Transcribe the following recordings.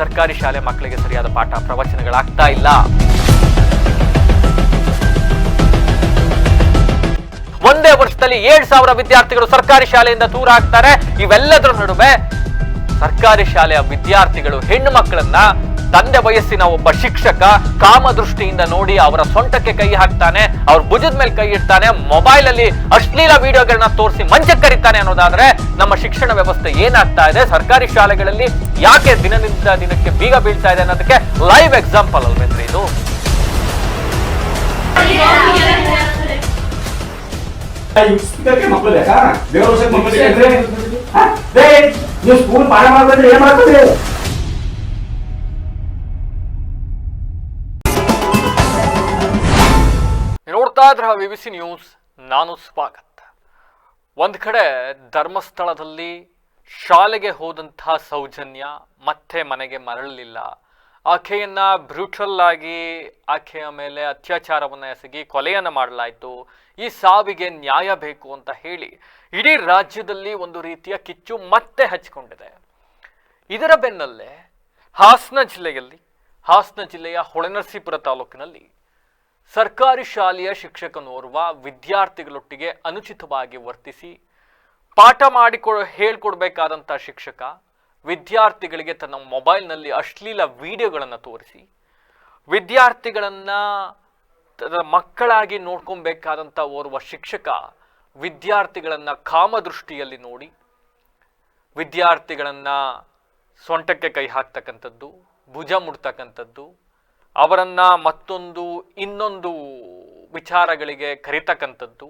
ಸರ್ಕಾರಿ ಶಾಲೆ ಮಕ್ಕಳಿಗೆ ಸರಿಯಾದ ಪಾಠ ಪ್ರವಚನಗಳಾಗ್ತಾ ಇಲ್ಲ. ಒಂದೇ ವರ್ಷದಲ್ಲಿ ಏಳ್ ಸಾವಿರ ವಿದ್ಯಾರ್ಥಿಗಳು ಸರ್ಕಾರಿ ಶಾಲೆಯಿಂದ ದೂರ ಆಗ್ತಾರೆ. ಇವೆಲ್ಲದರ ನಡುವೆ ಸರ್ಕಾರಿ ಶಾಲೆಯ ವಿದ್ಯಾರ್ಥಿಗಳು ಹೆಣ್ಣು ಮಕ್ಕಳನ್ನ ತಂದೆ ವಯಸ್ಸಿನ ಒಬ್ಬ ಶಿಕ್ಷಕ ಕಾಮದೃಷ್ಟಿಯಿಂದ ನೋಡಿ ಅವರ ಸೊಂಟಕ್ಕೆ ಕೈ ಹಾಕ್ತಾನೆ, ಅವ್ರ ಭುಜದ ಮೇಲೆ ಕೈ ಇಡ್ತಾನೆ ಮೊಬೈಲ್ ಅಲ್ಲಿ ಅಶ್ಲೀಲ ವಿಡಿಯೋಗಳನ್ನ ತೋರಿಸಿ ಮಂಚ ಕರಿತಾನೆ ಅನ್ನೋದಾದ್ರೆ ನಮ್ಮ ಶಿಕ್ಷಣ ವ್ಯವಸ್ಥೆ ಏನಾಗ್ತಾ ಇದೆ? ಸರ್ಕಾರಿ ಶಾಲೆಗಳಲ್ಲಿ ಯಾಕೆ ದಿನದಿಂದ ದಿನಕ್ಕೆ ಬೀಗ ಬೀಳ್ತಾ ಇದೆ ಅನ್ನೋದಕ್ಕೆ ಲೈವ್ ಎಕ್ಸಾಂಪಲ್ ಅಲ್ವೇಂದ್ರೆ ಇದು? ಮಕ್ಕಳು ಸ್ಕೂಲ್ ಪಾಠ ಏನ್ ನೋಡ್ತಾ ಬಿ ಸಿ ನ್ಯೂಸ್, ನಾನು ಸ್ವಾಗತ. ಒಂದು ಕಡೆ ಧರ್ಮಸ್ಥಳದಲ್ಲಿ ಶಾಲೆಗೆ ಹೋದಂಥ ಸೌಜನ್ಯ ಮತ್ತೆ ಮನೆಗೆ ಮರಳಲಿಲ್ಲ. ಆಕೆಯನ್ನ ಬ್ರೂಟಲ್ ಆಗಿ ಆಕೆಯ ಮೇಲೆ ಅತ್ಯಾಚಾರವನ್ನು ಎಸಗಿ ಕೊಲೆಯನ್ನ ಮಾಡಲಾಯಿತು. ಈ ಸಾವಿಗೆ ನ್ಯಾಯ ಬೇಕು ಅಂತ ಹೇಳಿ ಇಡೀ ರಾಜ್ಯದಲ್ಲಿ ಒಂದು ರೀತಿಯ ಕಿಚ್ಚು ಮತ್ತೆ ಹಚ್ಚಿಕೊಂಡಿದೆ ಇದರ ಬೆನ್ನಲ್ಲೇ ಹಾಸನ ಜಿಲ್ಲೆಯಲ್ಲಿ, ಹಾಸನ ಜಿಲ್ಲೆಯ ಹೊಳೆನರಸೀಪುರ ತಾಲೂಕಿನಲ್ಲಿ ಸರ್ಕಾರಿ ಶಾಲೆಯ ಶಿಕ್ಷಕನೋರ್ವ ವಿದ್ಯಾರ್ಥಿಗಳೊಟ್ಟಿಗೆ ಅನುಚಿತವಾಗಿ ವರ್ತಿಸಿ ಪಾಠ ಮಾಡಿಕೊ ಹೇಳ್ಕೊಡ್ಬೇಕಾದಂಥ ಶಿಕ್ಷಕ ವಿದ್ಯಾರ್ಥಿಗಳಿಗೆ ತನ್ನ ಮೊಬೈಲ್ನಲ್ಲಿ ಅಶ್ಲೀಲ ವಿಡಿಯೋಗಳನ್ನು ತೋರಿಸಿ, ವಿದ್ಯಾರ್ಥಿಗಳನ್ನು ಮಕ್ಕಳಾಗಿ ನೋಡ್ಕೊಬೇಕಾದಂಥ ಓರ್ವ ಶಿಕ್ಷಕ ವಿದ್ಯಾರ್ಥಿಗಳನ್ನು ಕಾಮದೃಷ್ಟಿಯಲ್ಲಿ ನೋಡಿ, ವಿದ್ಯಾರ್ಥಿಗಳನ್ನು ಸೊಂಟಕ್ಕೆ ಕೈ ಹಾಕ್ತಕ್ಕಂಥದ್ದು, ಭುಜ ಮುಡ್ತಕ್ಕಂಥದ್ದು ಅವರನ್ನ ಮತ್ತೊಂದು, ಇನ್ನೊಂದು ವಿಚಾರಗಳಿಗೆ ಕರಿತಕ್ಕಂಥದ್ದು.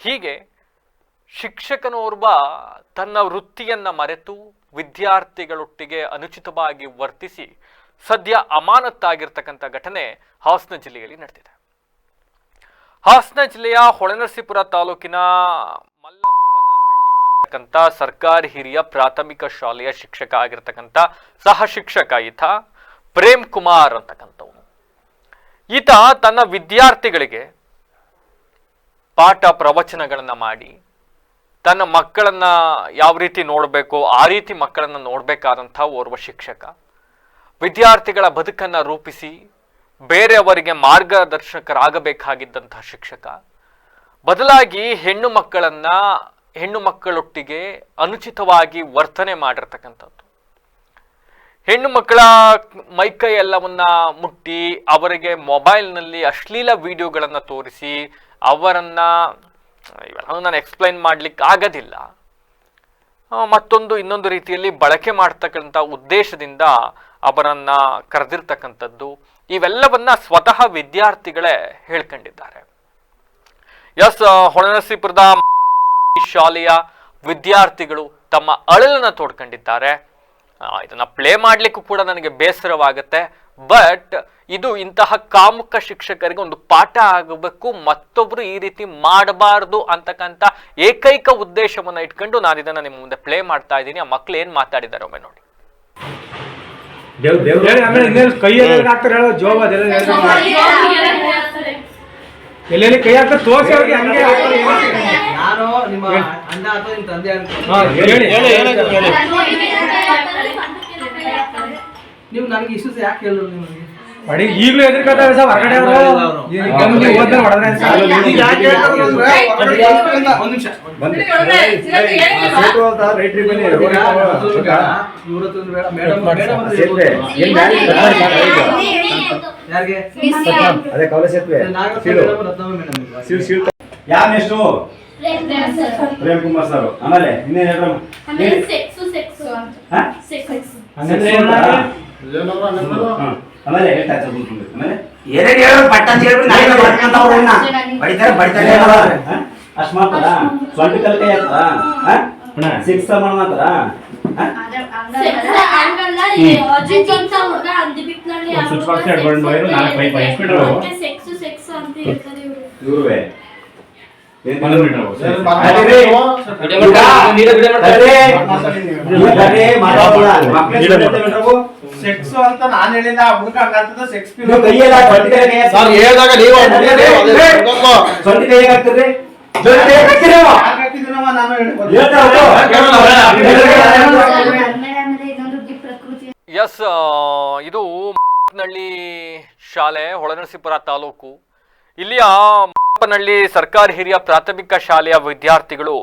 ಹೀಗೆ ಶಿಕ್ಷಕನೋರ್ವ ತನ್ನ ವೃತ್ತಿಯನ್ನು ಮರೆತು ವಿದ್ಯಾರ್ಥಿಗಳೊಟ್ಟಿಗೆ ಅನುಚಿತವಾಗಿ ವರ್ತಿಸಿ ಸದ್ಯ ಅಮಾನತ್ತಾಗಿರ್ತಕ್ಕಂಥ ಘಟನೆ ಹಾಸನ ಜಿಲ್ಲೆಯಲ್ಲಿ ನಡೆದಿದೆ. ಹಾಸನ ಜಿಲ್ಲೆಯ ಹೊಳೆನರಸೀಪುರ ತಾಲೂಕಿನ ಮಲ್ಲಪ್ಪನಹಳ್ಳಿ ಅಂತಕ್ಕಂಥ ಸರ್ಕಾರಿ ಹಿರಿಯ ಪ್ರಾಥಮಿಕ ಶಾಲೆಯ ಶಿಕ್ಷಕ ಆಗಿರ್ತಕ್ಕಂಥ ಸಹ ಶಿಕ್ಷಕ ಈತ ಪ್ರೇಮ್ ಕುಮಾರ್ ಅಂತಕ್ಕಂಥವನು ಈತ ತನ್ನ ವಿದ್ಯಾರ್ಥಿಗಳಿಗೆ ಪಾಠ ಪ್ರವಚನಗಳನ್ನು ಮಾಡಿ, ತನ್ನ ಮಕ್ಕಳನ್ನ ಯಾವ ರೀತಿ ನೋಡಬೇಕು, ಆ ರೀತಿ ಮಕ್ಕಳನ್ನ ನೋಡಬೇಕಾದಂಥ ಓರ್ವ ಶಿಕ್ಷಕ. ವಿದ್ಯಾರ್ಥಿಗಳ ಬದುಕನ್ನು ರೂಪಿಸಿ, ಬೇರೆಯವರಿಗೆ ಮಾರ್ಗದರ್ಶಕರಾಗಬೇಕಾಗಿದ್ದಂಥ ಶಿಕ್ಷಕ. ಬದಲಾಗಿ ಹೆಣ್ಣು ಮಕ್ಕಳನ್ನ, ಹೆಣ್ಣು ಮಕ್ಕಳೊಟ್ಟಿಗೆ ಅನುಚಿತವಾಗಿ ವರ್ತನೆ ಮಾಡಿರ್ತಕ್ಕಂಥದ್ದು. ಹೆಣ್ಣು ಮಕ್ಕಳ ಮೈಕೈ ಎಲ್ಲವನ್ನ ಮುಟ್ಟಿ ಅವರಿಗೆ ಮೊಬೈಲ್ನಲ್ಲಿ ಅಶ್ಲೀಲ ವಿಡಿಯೋಗಳನ್ನು ತೋರಿಸಿ ಅವರನ್ನ ನಾನು ಎಕ್ಸ್ಪ್ಲೈನ್ ಮಾಡ್ಲಿಕ್ಕೆ ಆಗೋದಿಲ್ಲ. ಮತ್ತೊಂದು ಇನ್ನೊಂದು ರೀತಿಯಲ್ಲಿ ಬಳಕೆ ಮಾಡ್ತಕ್ಕಂಥ ಉದ್ದೇಶದಿಂದ ಅವರನ್ನ ಕರೆದಿರ್ತಕ್ಕಂಥದ್ದು, ಇವೆಲ್ಲವನ್ನ ಸ್ವತಃ ವಿದ್ಯಾರ್ಥಿಗಳೇ ಹೇಳ್ಕೊಂಡಿದ್ದಾರೆ. ಎಸ್ ಹೊಳೆನರಸೀಪುರದ ಶಾಲೆಯ ವಿದ್ಯಾರ್ಥಿಗಳು ತಮ್ಮ ಅಳಲನ್ನು ತೋಡ್ಕೊಂಡಿದ್ದಾರೆ. ಇದನ್ನ ಪ್ಲೇ ಮಾಡ್ಲಿಕ್ಕೂ ಕೂಡ ನನಗೆ ಬೇಸರವಾಗುತ್ತೆ. ಬಟ್ ಇದು ಇಂತಹ ಕಾಮುಕ ಶಿಕ್ಷಕರಿಗೆ ಒಂದು ಪಾಠ ಆಗಬೇಕು ಮತ್ತೊಬ್ರು ಈ ರೀತಿ ಮಾಡಬಾರ್ದು ಅಂತಕ್ಕಂಥ ಏಕೈಕ ಉದ್ದೇಶವನ್ನ ಇಟ್ಕೊಂಡು ನಾನು ಇದನ್ನ ನಿಮ್ಮ ಮುಂದೆ ಪ್ಲೇ ಮಾಡ್ತಾ ಇದ್ದೀನಿ. ಆ ಮಕ್ಳು ಏನ್ ಮಾತಾಡಿದ್ದಾರೆ ಒಮ್ಮೆ ನೋಡಿ. ಎಲ್ಲೆಲ್ಲಿ ಕೈ ತೋರ್ಸಿ ಅವ್ರಿಗೆ ಹಂಗೆ ನಾನು ನಿಮ್ಮ ಅಣ್ಣ ಅಥವಾ ನಿಮ್ಮ ತಂದೆ ಅಂತ ಹೇಳಿ. ನೀವು ನನಗೆ ಇಷ್ಟು ಯಾಕೆ ಹೇಳಿದ್ರು ನಿಮಗೆ ಬಡಿ ಈಗಲೂ ಎದುರ್ಕೊತಾರೆ ಸರ್ ಹೊರಗಡೆ ಅದೇ ಕವಲ ಸೇತುವೆ ಯಾರ ನೆಕ್ಸ್ಟು ಪ್ರೇಮ್ ಕುಮಾರ್ ಸರ್ ಆಮೇಲೆ ಇನ್ನೇನು ಹೇಳ್ರಮ್ಮ ಆಮೇಲೆ ಹೇಳ್ತಾ. ಆಮೇಲೆ ಎರಡು ಹೇಳೋ ಪಟ್ಟ ಅಂತ ಹೇಳ್ಬಿಟ್ಟು ಅವ್ರನ್ನ. ಬಡಿತಾರೆ ಬಡಿತಾರೆ ಅಷ್ಟು ಹಾ? ಅಷ್ಟ್ ಮಾಡ್ತಾರ ಸ್ವಂತ ಕಲ್ ಕೈ ಹಾಕ್ತಾರ ಸಿಕ್ಸ್ ಸಮಾನ ಮಾತ್ರ ಇವ್ರುವೆ ಸೆಕ್ಸ್ ಅಂತ ನಾನ್ ಹೇಳಿಲ್ಲ ಹುಡುಗ ಸೆಕ್ಸ್ ನೀವು ಕೈಯೆಲ್ಲ ಸರ್, ಹೇಳ್ದಾಗ ನೀವು ಅದೇ, ನಾನು ಹೇಳ್ತಾ ಹೋಗು. ಎಸ್ ಇದು ನಳ್ಳಿ ಶಾಲೆ ಹೊಳನರಸೀಪುರ ತಾಲೂಕು. ಇಲ್ಲಿಯ ಮಾಪನಹಳ್ಳಿ ಸರ್ಕಾರಿ ಹಿರಿಯ ಪ್ರಾಥಮಿಕ ಶಾಲೆಯ ವಿದ್ಯಾರ್ಥಿಗಳು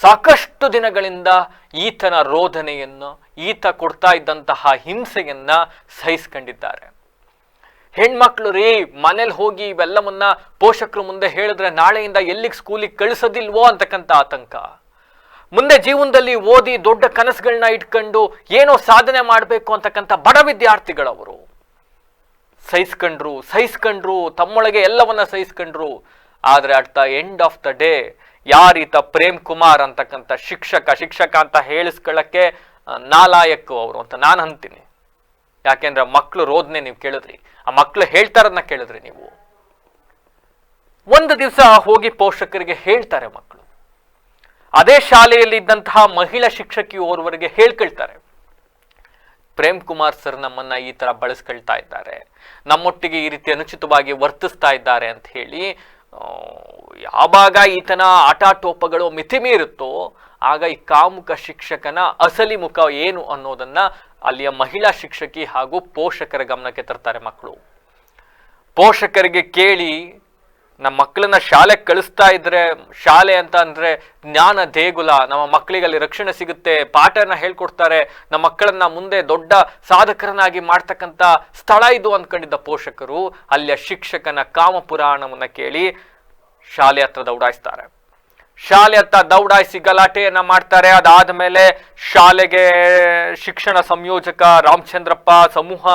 ಸಾಕಷ್ಟು ದಿನಗಳಿಂದ ಈತನ ರೋಧನೆಯನ್ನು ಈತ ಕೊಡ್ತಾ ಇದ್ದಂತಹ ಹಿಂಸೆಯನ್ನ ಸಹಿಸ್ಕೊಂಡಿದ್ದಾರೆ. ಹೆಣ್ಮಕ್ಳು ರೀ, ಮನೇಲಿ ಹೋಗಿ ಇವೆಲ್ಲವನ್ನ ಪೋಷಕರು ಮುಂದೆ ಹೇಳಿದ್ರೆ ನಾಳೆಯಿಂದ ಎಲ್ಲಿಗೆ ಸ್ಕೂಲಿಗೆ ಕಳಿಸೋದಿಲ್ವೋ ಅಂತಕ್ಕಂಥ ಆತಂಕ. ಮುಂದೆ ಜೀವನದಲ್ಲಿ ಓದಿ ದೊಡ್ಡ ಕನಸುಗಳನ್ನ ಇಟ್ಕೊಂಡು ಏನೋ ಸಾಧನೆ ಮಾಡಬೇಕು ಅಂತಕ್ಕಂಥ ಬಡ ವಿದ್ಯಾರ್ಥಿಗಳವರು. ಸಹಿಸ್ಕೊಂಡ್ರು ಸಹಿಸ್ಕೊಂಡ್ರು, ತಮ್ಮೊಳಗೆ ಎಲ್ಲವನ್ನ ಸಹಿಸ್ಕೊಂಡ್ರು. ಆದರೆ at the end of the day, ಯಾರೀತ Prem Kumar ಅಂತಕ್ಕಂಥ ಶಿಕ್ಷಕ ಶಿಕ್ಷಕ ಅಂತ ಹೇಳಿಸ್ಕೊಳ್ಳಕ್ಕೆ ನಾಲಾಯಕ್ಕು ಅವರು ಅಂತ ನಾನು ಅಂತೀನಿ. ಯಾಕೆಂದ್ರೆ ಮಕ್ಕಳು ರೋದ್ನೆ ನೀವು ಕೇಳಿದ್ರಿ. ಆ ಮಕ್ಕಳು ಹೇಳ್ತಾರನ್ನ ಕೇಳಿದ್ರಿ ನೀವು. ಒಂದು ದಿವಸ ಹೋಗಿ ಪೋಷಕರಿಗೆ ಹೇಳ್ತಾರೆ ಮಕ್ಕಳು ಅದೇ ಶಾಲೆಯಲ್ಲಿ ಇದ್ದಂತಹ ಮಹಿಳಾ ಶಿಕ್ಷಕಿ ಓರ್ವರಿಗೆ ಹೇಳ್ಕೊಳ್ತಾರೆ. ಪ್ರೇಮ್ ಕುಮಾರ್ ಸರ್ ನಮ್ಮನ್ನ ಈ ತರ ಬಳಸ್ಕೊಳ್ತಾ ಇದ್ದಾರೆ. ನಮ್ಮೊಟ್ಟಿಗೆ ಈ ರೀತಿ ಅನುಚಿತವಾಗಿ ವರ್ತಿಸ್ತಾ ಇದ್ದಾರೆ ಅಂತ ಹೇಳಿ ಯಾವಾಗ ಈತನ ಆಟಾಟೋಪಗಳು ಮಿತಿ ಮೀರುತ್ತೋ ಆಗ ಈ ಕಾಮುಕ ಶಿಕ್ಷಕನ ಅಸಲಿ ಮುಖ ಏನು ಅನ್ನೋದನ್ನ ಅಲ್ಲಿಯ ಮಹಿಳಾ ಶಿಕ್ಷಕಿ ಹಾಗೂ ಪೋಷಕರ ಗಮನಕ್ಕೆ ತರ್ತಾರೆ ಮಕ್ಕಳು. ಪೋಷಕರಿಗೆ ಕೇಳಿ ನಮ್ಮ ಮಕ್ಕಳನ್ನ ಶಾಲೆಗೆ ಕಳಿಸ್ತಾ ಇದ್ರೆ, ಶಾಲೆ ಅಂತ ಅಂದ್ರೆ ಜ್ಞಾನ ದೇಗುಲ, ನಮ್ಮ ಮಕ್ಕಳಿಗೆ ಅಲ್ಲಿ ರಕ್ಷಣೆ ಸಿಗುತ್ತೆ, ಪಾಠನ ಹೇಳ್ಕೊಡ್ತಾರೆ, ನಮ್ಮ ಮಕ್ಕಳನ್ನ ಮುಂದೆ ದೊಡ್ಡ ಸಾಧಕರನ್ನಾಗಿ ಮಾಡ್ತಕ್ಕಂಥ ಸ್ಥಳ ಇದು ಅಂದ್ಕೊಂಡಿದ್ದ ಪೋಷಕರು, ಅಲ್ಲಿಯ ಶಿಕ್ಷಕನ ಕಾಮ ಪುರಾಣವನ್ನ ಕೇಳಿ ಶಾಲೆ ಹತ್ರ ದೌಡಾಯಿಸ್ತಾರೆ. ಶಾಲೆ ಹತ್ತ ದೌಡಾಯಿಸಿ ಗಲಾಟೆಯನ್ನ ಮಾಡ್ತಾರೆ ಅದಾದ ಮೇಲೆ ಶಾಲೆಗೆ ಶಿಕ್ಷಣ ಸಂಯೋಜಕ ರಾಮಚಂದ್ರಪ್ಪ, ಸಮೂಹ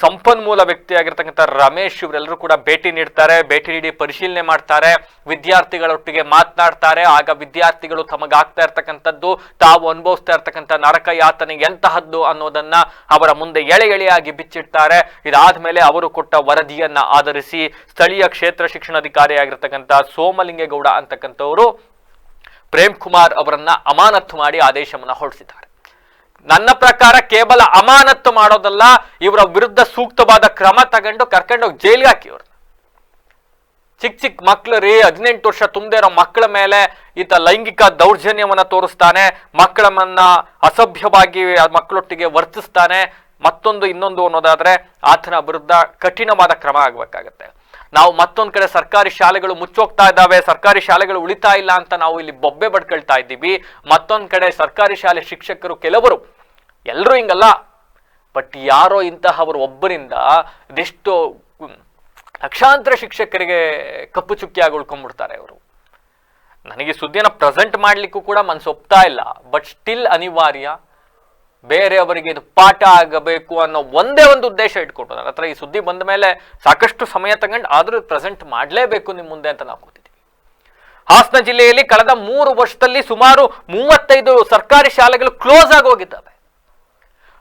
ಸಂಪನ್ಮೂಲ ವ್ಯಕ್ತಿಯಾಗಿರ್ತಕ್ಕಂಥ ರಮೇಶ್ ಇವರೆಲ್ಲರೂ ಕೂಡ ಭೇಟಿ ನೀಡ್ತಾರೆ, ಭೇಟಿ ನೀಡಿ ಪರಿಶೀಲನೆ ಮಾಡ್ತಾರೆ, ವಿದ್ಯಾರ್ಥಿಗಳೊಟ್ಟಿಗೆ ಮಾತನಾಡ್ತಾರೆ. ಆಗ ವಿದ್ಯಾರ್ಥಿಗಳು ತಮಗಾಗ್ತಾ ಇರ್ತಕ್ಕಂಥದ್ದು, ತಾವು ಅನುಭವಿಸ್ತಾ ಇರ್ತಕ್ಕಂಥ ನರಕ ಯಾತನೆ ಎಂತಹದ್ದು ಅನ್ನೋದನ್ನ ಅವರ ಮುಂದೆ ಎಳೆ ಎಳೆಯಾಗಿ ಬಿಚ್ಚಿಡ್ತಾರೆ. ಇದಾದ ಮೇಲೆ ಅವರು ಕೊಟ್ಟ ವರದಿಯನ್ನ ಆಧರಿಸಿ ಸ್ಥಳೀಯ ಕ್ಷೇತ್ರ ಶಿಕ್ಷಣಾಧಿಕಾರಿಯಾಗಿರ್ತಕ್ಕಂಥ ಸೋಮಲಿಂಗೇಗೌಡ ಅಂತಕ್ಕಂಥವರು ಪ್ರೇಮ್ ಕುಮಾರ್ ಅವರನ್ನ ಅಮಾನತ್ತು ಮಾಡಿ ಆದೇಶವನ್ನು ಹೊರಡಿಸಿದ್ದಾರೆ. ನನ್ನ ಪ್ರಕಾರ ಕೇವಲ ಅಮಾನತ್ತು ಮಾಡೋದಲ್ಲ, ಇವರ ವಿರುದ್ಧ ಸೂಕ್ತವಾದ ಕ್ರಮ ತಗೊಂಡು ಕರ್ಕೊಂಡೋಗಿ ಜೈಲಿಗೆ ಹಾಕಿ ಇವ್ರನ್ನ ಚಿಕ್ಕ ಚಿಕ್ಕ ಮಕ್ಳು ರೀ, ಹದಿನೆಂಟು ವರ್ಷ ತುಂಬದೇ ಇರೋ ಮಕ್ಕಳ ಮೇಲೆ ಈತ ಲೈಂಗಿಕ ದೌರ್ಜನ್ಯವನ್ನ ತೋರಿಸ್ತಾನೆ, ಮಕ್ಕಳನ್ನ ಅಸಭ್ಯವಾಗಿ ಮಕ್ಕಳೊಟ್ಟಿಗೆ ವರ್ತಿಸ್ತಾನೆ, ಮತ್ತೊಂದು ಇನ್ನೊಂದು ಅನ್ನೋದಾದ್ರೆ ಆತನ ವಿರುದ್ಧ ಕಠಿಣವಾದ ಕ್ರಮ ಆಗ್ಬೇಕಾಗತ್ತೆ. ನಾವು ಮತ್ತೊಂದು ಕಡೆ ಸರ್ಕಾರಿ ಶಾಲೆಗಳು ಮುಚ್ಚೋಗ್ತಾ ಇದ್ದಾವೆ, ಸರ್ಕಾರಿ ಶಾಲೆಗಳು ಉಳಿತಾ ಇಲ್ಲ ಅಂತ ನಾವು ಇಲ್ಲಿ ಬೊಬ್ಬೆ ಬಡ್ಕೊಳ್ತಾ ಇದ್ದೀವಿ. ಮತ್ತೊಂದು ಕಡೆ ಸರ್ಕಾರಿ ಶಾಲೆ ಶಿಕ್ಷಕರು ಕೆಲವರು ಎಲ್ಲರೂ ಹಿಂಗಲ್ಲ. ಬಟ್ ಯಾರೋ ಇಂತಹವರು ಒಬ್ಬರಿಂದ ಇದೆಷ್ಟೋ ಲಕ್ಷಾಂತರ ಶಿಕ್ಷಕರಿಗೆ ಕಪ್ಪು ಚುಕ್ಕಿಯಾಗಿ ಉಳ್ಕೊಂಡ್ಬಿಡ್ತಾರೆ ಅವರು ನನಗೆ ಸುದ್ದಿಯನ್ನು ಪ್ರೆಸೆಂಟ್ ಮಾಡಲಿಕ್ಕೂ ಕೂಡ ಮನಸ್ಸು ಒಪ್ತಾ ಇಲ್ಲ. ಬಟ್ ಸ್ಟಿಲ್ ಅನಿವಾರ್ಯ. ಬೇರೆಯವರಿಗೆ ಇದು ಪಾಠ ಆಗಬೇಕು ಅನ್ನೋ ಒಂದೇ ಒಂದು ಉದ್ದೇಶ ಇಟ್ಕೊಟ್ಟು ಹತ್ರ ಈ ಸುದ್ದಿ ಬಂದ ಮೇಲೆ ಸಾಕಷ್ಟು ಸಮಯ ತಗೊಂಡು ಆದರೂ ಪ್ರೆಸೆಂಟ್ ಮಾಡಲೇಬೇಕು ನಿಮ್ಮ ಮುಂದೆ ಅಂತ ನಾವು ಕೂತಿದ್ದೀವಿ. ಹಾಸನ ಜಿಲ್ಲೆಯಲ್ಲಿ ಕಳೆದ ಮೂರು ವರ್ಷದಲ್ಲಿ ಸುಮಾರು ಮೂವತ್ತೈದು ಸರ್ಕಾರಿ ಶಾಲೆಗಳು ಕ್ಲೋಸ್ ಆಗಿ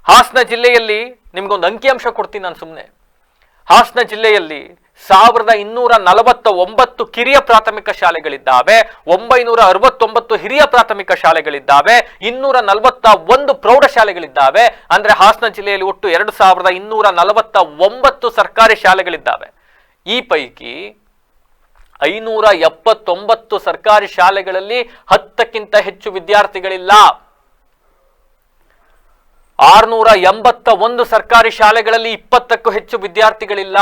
ಹಾಸನ ಜಿಲ್ಲೆಯಲ್ಲಿ ನಿಮ್ಗೊಂದು ಅಂಕಿಅಂಶ ಕೊಡ್ತೀನಿ ನಾನು ಸುಮ್ಮನೆ ಹಾಸನ ಜಿಲ್ಲೆಯಲ್ಲಿ ಸಾವಿರದ ಇನ್ನೂರ ನಲವತ್ತ ಒಂಬತ್ತು ಕಿರಿಯ ಪ್ರಾಥಮಿಕ ಶಾಲೆಗಳಿದ್ದಾವೆ, ಒಂಬೈನೂರ ಅರವತ್ತೊಂಬತ್ತು ಹಿರಿಯ ಪ್ರಾಥಮಿಕ ಶಾಲೆಗಳಿದ್ದಾವೆ, ಇನ್ನೂರ ನಲವತ್ತ ಒಂದು ಪ್ರೌಢಶಾಲೆಗಳಿದ್ದಾವೆ ಅಂದ್ರೆ ಹಾಸನ ಜಿಲ್ಲೆಯಲ್ಲಿ ಒಟ್ಟು ಎರಡು ಸಾವಿರದ ಇನ್ನೂರ ನಲವತ್ತ ಒಂಬತ್ತು ಸರ್ಕಾರಿ ಶಾಲೆಗಳಿದ್ದಾವೆ. ಈ ಪೈಕಿ ಐನೂರ ಎಪ್ಪತ್ತೊಂಬತ್ತು ಸರ್ಕಾರಿ ಶಾಲೆಗಳಲ್ಲಿ ಹತ್ತಕ್ಕಿಂತ ಹೆಚ್ಚು ವಿದ್ಯಾರ್ಥಿಗಳಿಲ್ಲ. ಆರ್ನೂರ ಎಂಬತ್ತ ಒಂದು ಸರ್ಕಾರಿ ಶಾಲೆಗಳಲ್ಲಿ ಇಪ್ಪತ್ತಕ್ಕೂ ಹೆಚ್ಚು ವಿದ್ಯಾರ್ಥಿಗಳಿಲ್ಲ.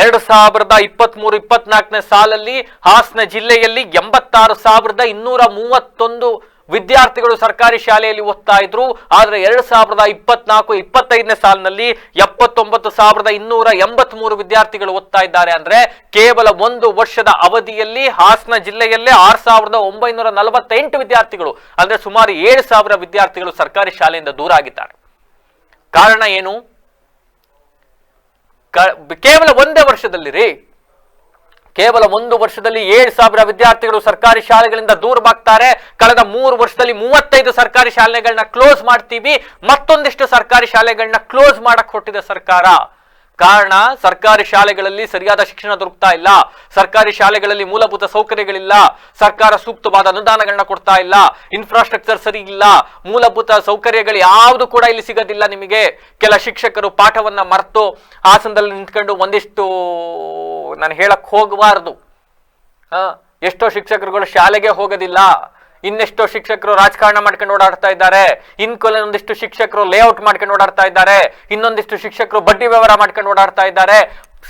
ಎರಡು ಸಾವಿರದ ಇಪ್ಪತ್ತ್ ಮೂರು ಇಪ್ಪತ್ನಾಲ್ಕನೇ ಸಾಲಲ್ಲಿ ಹಾಸನ ಜಿಲ್ಲೆಯಲ್ಲಿ ಎಂಬತ್ತಾರು ಸಾವಿರದ ಇನ್ನೂರ ಮೂವತ್ತೊಂದು ವಿದ್ಯಾರ್ಥಿಗಳು ಸರ್ಕಾರಿ ಶಾಲೆಯಲ್ಲಿ ಓದ್ತಾ ಇದ್ರು. ಆದರೆ ಎರಡು ಸಾವಿರದ ಇಪ್ಪತ್ನಾಲ್ಕು, ಇಪ್ಪತ್ತೈದನೇ ಸಾಲಿನಲ್ಲಿ ಎಪ್ಪತ್ತೊಂಬತ್ತು ಸಾವಿರದ ಇನ್ನೂರ ಎಂಬತ್ತ್ ಮೂರು ವಿದ್ಯಾರ್ಥಿಗಳು ಓದ್ತಾ ಇದ್ದಾರೆ. ಅಂದ್ರೆ ಕೇವಲ ಒಂದು ವರ್ಷದ ಅವಧಿಯಲ್ಲಿ ಹಾಸನ ಜಿಲ್ಲೆಯಲ್ಲೇ ಆರ್ ಸಾವಿರದ ಒಂಬೈನೂರ ನಲವತ್ತೆಂಟು ವಿದ್ಯಾರ್ಥಿಗಳು, ಅಂದ್ರೆ ಸುಮಾರು ಏಳು ಸಾವಿರ ವಿದ್ಯಾರ್ಥಿಗಳು ಸರ್ಕಾರಿ ಶಾಲೆಯಿಂದ ದೂರ ಆಗಿದ್ದಾರೆ. ಕಾರಣ ಏನು? ಕೇವಲ ಒಂದೇ ವರ್ಷದಲ್ಲಿ ರೀ ಕೇವಲ ಒಂದು ವರ್ಷದಲ್ಲಿ ಏಳು ಸಾವಿರ ವಿದ್ಯಾರ್ಥಿಗಳು ಸರ್ಕಾರಿ ಶಾಲೆಗಳಿಂದ ದೂರವಾಗ್ತಾರೆ ಕಳೆದ ಮೂರು ವರ್ಷದಲ್ಲಿ ಮೂವತ್ತೈದು ಸರ್ಕಾರಿ ಶಾಲೆಗಳನ್ನ ಕ್ಲೋಸ್ ಮಾಡ್ತೀವಿ. ಮತ್ತೊಂದಿಷ್ಟು ಸರ್ಕಾರಿ ಶಾಲೆಗಳನ್ನ ಕ್ಲೋಸ್ ಮಾಡಕ್ ಹೊಟ್ಟಿದೆ ಸರ್ಕಾರ. ಕಾರಣ ಸರ್ಕಾರಿ ಶಾಲೆಗಳಲ್ಲಿ ಸರಿಯಾದ ಶಿಕ್ಷಣ ದೊರಕ್ತಾ ಇಲ್ಲ. ಸರ್ಕಾರಿ ಶಾಲೆಗಳಲ್ಲಿ ಮೂಲಭೂತ ಸೌಕರ್ಯಗಳಿಲ್ಲ. ಸರ್ಕಾರ ಸೂಕ್ತವಾದ ಅನುದಾನಗಳನ್ನ ಕೊಡ್ತಾ ಇಲ್ಲ. ಇನ್ಫ್ರಾಸ್ಟ್ರಕ್ಚರ್ ಸರಿ ಇಲ್ಲ. ಮೂಲಭೂತ ಸೌಕರ್ಯಗಳು ಯಾವುದು ಕೂಡ ಇಲ್ಲಿ ಸಿಗೋದಿಲ್ಲ ನಿಮಗೆ. ಕೆಲ ಶಿಕ್ಷಕರು ಪಾಠವನ್ನ ಮರೆತು ಆಸನದಲ್ಲಿ ನಿಂತ್ಕೊಂಡು ಒಂದಿಷ್ಟು ನಾನು ಹೇಳಕ್ ಹೋಗಬಾರ್ದು. ಎಷ್ಟೋ ಶಿಕ್ಷಕರುಗಳು ಶಾಲೆಗೆ ಹೋಗೋದಿಲ್ಲ. ಇನ್ನೆಷ್ಟೋ ಶಿಕ್ಷಕರು ರಾಜಕಾರಣ ಮಾಡ್ಕೊಂಡು ಓಡಾಡ್ತಾ ಇದ್ದಾರೆ. ಇನ್ಕೊಲೆ ಒಂದಿಷ್ಟು ಶಿಕ್ಷಕರು ಲೇಔಟ್ ಮಾಡ್ಕೊಂಡು ಓಡಾಡ್ತಾ ಇದ್ದಾರೆ. ಇನ್ನೊಂದಿಷ್ಟು ಶಿಕ್ಷಕರು ಬಡ್ಡಿ ವ್ಯವಹಾರ ಮಾಡ್ಕೊಂಡು ಓಡಾಡ್ತಾ ಇದ್ದಾರೆ.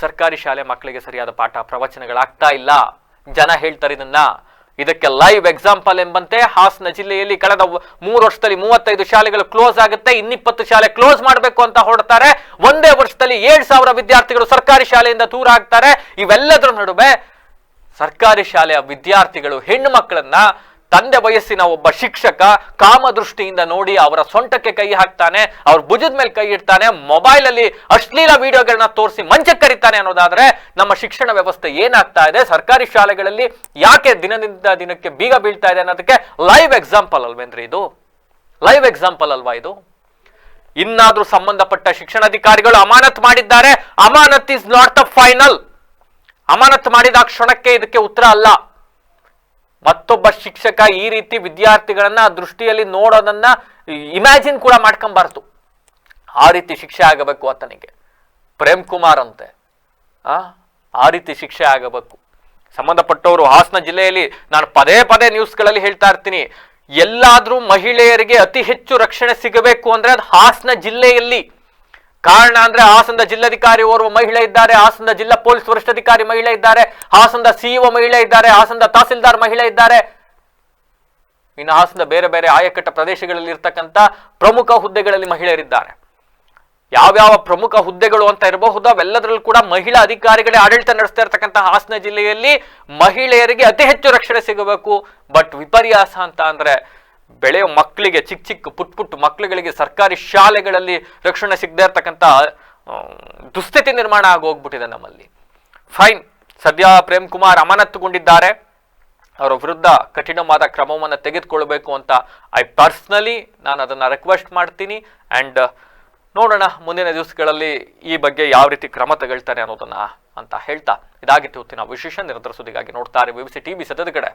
ಸರ್ಕಾರಿ ಶಾಲೆ ಮಕ್ಕಳಿಗೆ ಸರಿಯಾದ ಪಾಠ ಪ್ರವಚನಗಳಾಗ್ತಾ ಇಲ್ಲ. ಜನ ಹೇಳ್ತಾರೆ ಇದನ್ನ. ಇದಕ್ಕೆ ಲೈವ್ ಎಕ್ಸಾಂಪಲ್ ಎಂಬಂತೆ ಹಾಸನ ಜಿಲ್ಲೆಯಲ್ಲಿ ಕಳೆದ ಮೂರು ವರ್ಷದಲ್ಲಿ ಮೂವತ್ತೈದು ಶಾಲೆಗಳು ಕ್ಲೋಸ್ ಆಗುತ್ತೆ. ಇನ್ನಿಪ್ಪತ್ತು ಶಾಲೆ ಕ್ಲೋಸ್ ಮಾಡಬೇಕು ಅಂತ ಹೊರಡ್ತಾರೆ. ಒಂದೇ ವರ್ಷದಲ್ಲಿ ಏಳು ಸಾವಿರ ವಿದ್ಯಾರ್ಥಿಗಳು ಸರ್ಕಾರಿ ಶಾಲೆಯಿಂದ ದೂರ ಆಗ್ತಾರೆ. ಇವೆಲ್ಲದರ ನಡುವೆ ಸರ್ಕಾರಿ ಶಾಲೆಯ ವಿದ್ಯಾರ್ಥಿಗಳು ಹೆಣ್ಣು ಮಕ್ಕಳನ್ನ ತಂದೆ ವಯಸ್ಸಿನ ಒಬ್ಬ ಶಿಕ್ಷಕ ಕಾಮದೃಷ್ಟಿಯಿಂದ ನೋಡಿ ಅವರ ಸೊಂಟಕ್ಕೆ ಕೈ ಹಾಕ್ತಾನೆ, ಅವ್ರ ಭುಜದ ಮೇಲೆ ಕೈ ಇಡ್ತಾನೆ ಮೊಬೈಲ್ ಅಲ್ಲಿ ಅಶ್ಲೀಲ ವಿಡಿಯೋಗಳನ್ನ ತೋರಿಸಿ ಮಂಚಕ್ಕೆ ಕರೀತಾನೆ ಅನ್ನೋದಾದ್ರೆ ನಮ್ಮ ಶಿಕ್ಷಣ ವ್ಯವಸ್ಥೆ ಏನಾಗ್ತಾ ಇದೆ? ಸರ್ಕಾರಿ ಶಾಲೆಗಳಲ್ಲಿ ಯಾಕೆ ದಿನದಿಂದ ದಿನಕ್ಕೆ ಬೀಗ ಬೀಳ್ತಾ ಇದೆ ಅನ್ನೋದಕ್ಕೆ ಲೈವ್ ಎಕ್ಸಾಂಪಲ್ ಅಲ್ವೇನ್ರಿ ಇದು? ಲೈವ್ ಎಕ್ಸಾಂಪಲ್ ಅಲ್ವಾ ಇದು? ಇನ್ನಾದ್ರೂ ಸಂಬಂಧಪಟ್ಟ ಶಿಕ್ಷಣಾಧಿಕಾರಿಗಳು ಅಮಾನತ್ ಮಾಡಿದ್ದಾರೆ. ಅಮಾನತ್ ಇಸ್ ನಾಟ್ ದ ಫೈನಲ್ ಅಮಾನತ್ ಮಾಡಿದ ಕ್ಷಣಕ್ಕೆ ಇದಕ್ಕೆ ಉತ್ತರ ಅಲ್ಲ. ಮತ್ತೊಬ್ಬ ಶಿಕ್ಷಕ ಈ ರೀತಿ ವಿದ್ಯಾರ್ಥಿಗಳನ್ನ ದೃಷ್ಟಿಯಲ್ಲಿ ನೋಡೋದನ್ನ ಇಮ್ಯಾಜಿನ್ ಕೂಡ ಮಾಡ್ಕೊಂಬಾರ್ದು. ಆ ರೀತಿ ಶಿಕ್ಷೆ ಆಗಬೇಕು ಆತನಿಗೆ. ಪ್ರೇಮ್ ಕುಮಾರ್ ಅಂತೆ. ಆ? ರೀತಿ ಶಿಕ್ಷೆ ಆಗಬೇಕು. ಸಂಬಂಧಪಟ್ಟವರು ಹಾಸನ ಜಿಲ್ಲೆಯಲ್ಲಿ ನಾನು ಪದೇ ಪದೇ ನ್ಯೂಸ್ಗಳಲ್ಲಿ ಹೇಳ್ತಾ ಇರ್ತೀನಿ. ಎಲ್ಲಾದ್ರೂ ಮಹಿಳೆಯರಿಗೆ ಅತಿ ಹೆಚ್ಚು ರಕ್ಷಣೆ ಸಿಗಬೇಕು ಅಂದ್ರೆ ಅದು ಹಾಸನ ಜಿಲ್ಲೆಯಲ್ಲಿ. ಕಾರಣ ಅಂದ್ರೆ ಹಾಸನದ ಜಿಲ್ಲಾಧಿಕಾರಿ ಓರ್ವ ಮಹಿಳೆ ಇದ್ದಾರೆ, ಹಾಸನದ ಜಿಲ್ಲಾ ಪೊಲೀಸ್ ವರಿಷ್ಠಾಧಿಕಾರಿ ಮಹಿಳೆ ಇದ್ದಾರೆ, ಹಾಸನದ ಸಿಇಒ ಮಹಿಳೆ ಇದ್ದಾರೆ, ಹಾಸನದ ತಹಸೀಲ್ದಾರ್ ಮಹಿಳೆ ಇದ್ದಾರೆ. ಇನ್ನು ಹಾಸನದ ಬೇರೆ ಬೇರೆ ಆಯಕಟ್ಟ ಪ್ರದೇಶಗಳಲ್ಲಿ ಇರ್ತಕ್ಕಂಥ ಪ್ರಮುಖ ಹುದ್ದೆಗಳಲ್ಲಿ ಮಹಿಳೆಯರಿದ್ದಾರೆ. ಯಾವ್ಯಾವ ಪ್ರಮುಖ ಹುದ್ದೆಗಳು ಅಂತ ಇರಬಹುದು, ಅವೆಲ್ಲದರಲ್ಲೂ ಕೂಡ ಮಹಿಳಾ ಅಧಿಕಾರಿಗಳೇ ಆಡಳಿತ ನಡೆಸ್ತಾ ಇರ್ತಕ್ಕಂಥ ಹಾಸನ ಜಿಲ್ಲೆಯಲ್ಲಿ ಮಹಿಳೆಯರಿಗೆ ಅತಿ ಹೆಚ್ಚು ರಕ್ಷಣೆ ಸಿಗಬೇಕು. ಬಟ್ ವಿಪರ್ಯಾಸ ಅಂತ ಅಂದ್ರೆ ಬೆಳೆಯೋ ಮಕ್ಕಳಿಗೆ, ಚಿಕ್ಕ ಚಿಕ್ಕ ಪುಟ್ ಪುಟ್ ಮಕ್ಕಳುಗಳಿಗೆ ಸರ್ಕಾರಿ ಶಾಲೆಗಳಲ್ಲಿ ರಕ್ಷಣೆ ಸಿಗದೇ ಇರ್ತಕ್ಕಂಥ ದುಸ್ಥಿತಿ ನಿರ್ಮಾಣ ಆಗೋಗ್ಬಿಟ್ಟಿದೆ ನಮ್ಮಲ್ಲಿ. ಫೈನ್. ಸದ್ಯ ಪ್ರೇಮ್ ಕುಮಾರ್ ಅಮಾನತುಗೊಂಡಿದ್ದಾರೆ ಅವರ ವಿರುದ್ಧ ಕಠಿಣವಾದ ಕ್ರಮವನ್ನು ತೆಗೆದುಕೊಳ್ಬೇಕು ಅಂತ ಐ ಪರ್ಸ್ನಲಿ ನಾನು ಅದನ್ನು ರಿಕ್ವೆಸ್ಟ್ ಮಾಡ್ತೀನಿ. ಆ್ಯಂಡ್ ನೋಡೋಣ ಮುಂದಿನ ದಿವಸಗಳಲ್ಲಿ ಈ ಬಗ್ಗೆ ಯಾವ ರೀತಿ ಕ್ರಮ ತಗೊಳ್ತಾರೆ ಅನ್ನೋದನ್ನ ಅಂತ ಹೇಳ್ತಾ ಇದಾಗಿತ್ತು ಇವತ್ತಿನ ವಿಶೇಷ ನಿರಂತರ ಸುದ್ದಿಗಾಗಿ ನೋಡ್ತಾರೆ ಸಿ ಟಿ ವಿ ಸದ್ಯದ ಕಡೆ.